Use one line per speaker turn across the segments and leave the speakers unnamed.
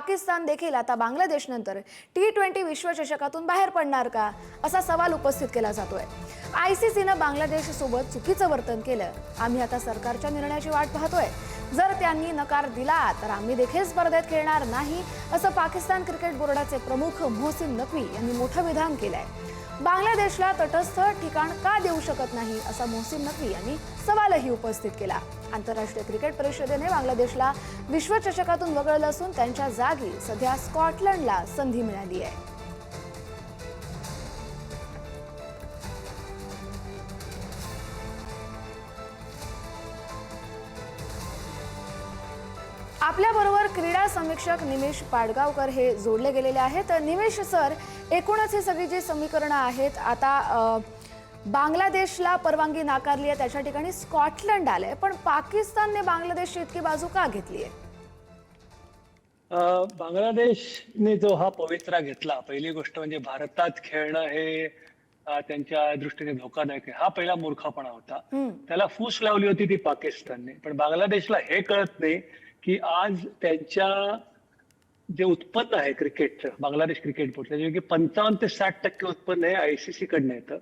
पाकिस्तान देखील आता बांगलादेशनंतर T twenty विश्वचषकातून बाहेर पडणार का? असा सवाल उपस्थित केला जातोय. आय सी सीनं बांगलादेशसोबत चुकीचं वर्तन केलं. आम्ही आता सरकारच्या निर्णयाची वाट पाहतोय. जर त्यांनी नकार दिला तर आम्ही देखील स्पर्धेत खेळणार नाही असं पाकिस्तान क्रिकेट बोर्डाचे प्रमुख मोहसिन नकवी यांनी मोठं विधान केलंय. बांगलादेशला तटस्थ ठिकाण का देऊ शकत नाही असा मोहसिन नकवी यांनी सवालही उपस्थित केला. आंतरराष्ट्रीय क्रिकेट परिषदेने बांगलादेशला विश्वचषकातून वगळलं असून त्यांच्या जागी सध्या स्कॉटलंडला संधी मिळाली आहे. आपल्याबरोबर क्रीडा समीक्षक निमेश पाडगावकर हे जोडले गेलेले आहेत. निमेश सर एकूणच ही सगळी जी समीकरणं आहेत आता बांगलादेशला परवानगी नाकारली आहे त्याच्या ठिकाणी स्कॉटलंड आलंय. पण पाकिस्तानने बांगलादेशची इतकी बाजू का घेतली आहे?
बांगलादेशने जो हा पवित्रा घेतला पहिली गोष्ट म्हणजे भारतात खेळणं हे त्यांच्या दृष्टीने धोकादायक आहे. हा पहिला मूर्खपणा होता. त्याला फूस लावली होती ती पाकिस्तानने. पण बांगलादेशला हे कळत नाही की आज त्यांच्या जे उत्पन्न आहे क्रिकेटचं बांगलादेश क्रिकेट बोर्ड त्याच्यापैकी पंचावन्न ते साठ टक्के उत्पन्न हे आयसीसी कडनं येतं.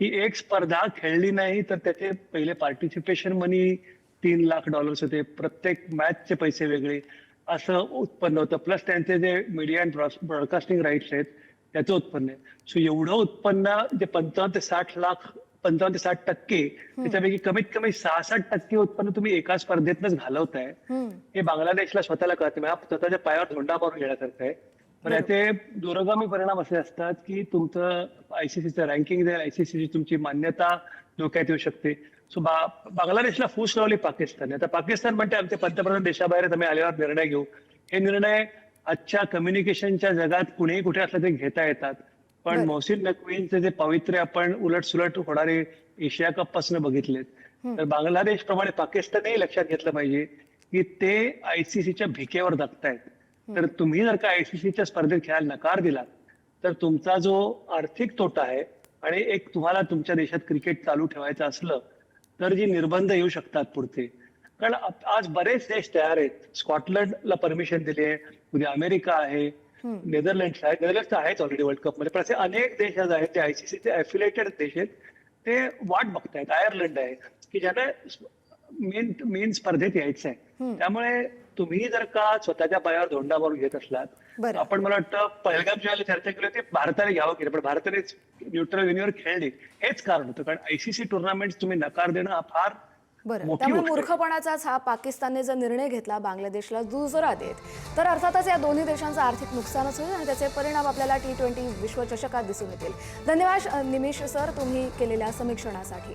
ही एक स्पर्धा खेळली नाही तर त्याचे पहिले पार्टिसिपेशन मनी तीन लाख डॉलर्स होते. प्रत्येक मॅचचे पैसे वेगळे असं उत्पन्न होतं. प्लस त्यांचे जे मीडिया अँड ब्रॉडकास्टिंग राईट्स आहेत त्याचं उत्पन्न आहे. सो एवढं उत्पन्न जे पंचावन्न ते साठ लाख पंचावन्न ते साठ टक्के त्याच्यापैकी कमीत कमी सहासष्ट टक्के उत्पन्न तुम्ही एका स्पर्धेतनच घालवताय. हे बांगलादेशला स्वतःला कळत. नाही म्हणजे स्वतःच्या पायावर धोंडा मारून घेण्यासारखं आहे. पण याचे दूरगामी परिणाम असे असतात की तुमचं आयसीसीचं रँकिंग जाईल आयसीसीची तुमची मान्यता धोक्यात येऊ शकते. सो बा बांगलादेशला फूस लावली पाकिस्तान आता पाकिस्तान म्हणते आमचे पंतप्रधान देशाबाहेर आहेत, आम्ही आल्यावर निर्णय घेऊ. हे निर्णय आजच्या कम्युनिकेशनच्या जगात कुणीही कुठे असलं ते घेता येतात. पण. मोहसिन नकवींचे जे पावित्र्य आपण उलट सुलट होणारे एशिया कपपासून बघितलेत तर बांगलादेश प्रमाणे पाकिस्तानही लक्षात घेतलं पाहिजे की ते आयसीसीच्या भिकेवर जगतायत. तर तुम्ही जर का आयसीसीच्या स्पर्धेत खेळायला नकार दिला तर तुमचा जो आर्थिक तोटा आहे आणि एक तुम्हाला तुमच्या देशात क्रिकेट चालू ठेवायचं असलं तर जी निर्बंध येऊ शकतात पुढचे. कारण आज बरेच देश तयार आहेत. स्कॉटलंडला परमिशन दिली आहे उद्या अमेरिका आहे नेदरलँड्स आहे. नेदरलँड्स आहेच ऑलरेडी वर्ल्ड कपमध्ये. पण असे अनेक देश आज आहेत ते आयसीसीचे अफिलेटेड देश आहेत. ते वाट बघतायत. आयर्लंड आहे. की ज्यांना मेन मेन स्पर्धेत यायचं आहे. त्यामुळे तुम्ही जर का स्वतःच्या पायावर धोंडा मारून घेत असलात. आपण मला वाटतं पहिलगामच्या वेळेला चर्चा केली होती भारताने घ्यावं केलं. पण भारताने न्यूट्रल वेन्यूवर खेळले. हेच कारण होतं. कारण आयसीसी टुर्नामेंट तुम्ही नकार देणं हा फार
बरं त्यामुळे. मूर्खपणाचाच हा पाकिस्तानने जर निर्णय घेतला बांगलादेशला दुजोरा देत तर अर्थातच या दोन्ही देशांचं आर्थिक नुकसानच होईल आणि त्याचे परिणाम आपल्याला टी ट्वेंटी विश्वचषकात दिसून येतील धन्यवाद निमिष सर तुम्ही केलेल्या समीक्षणासाठी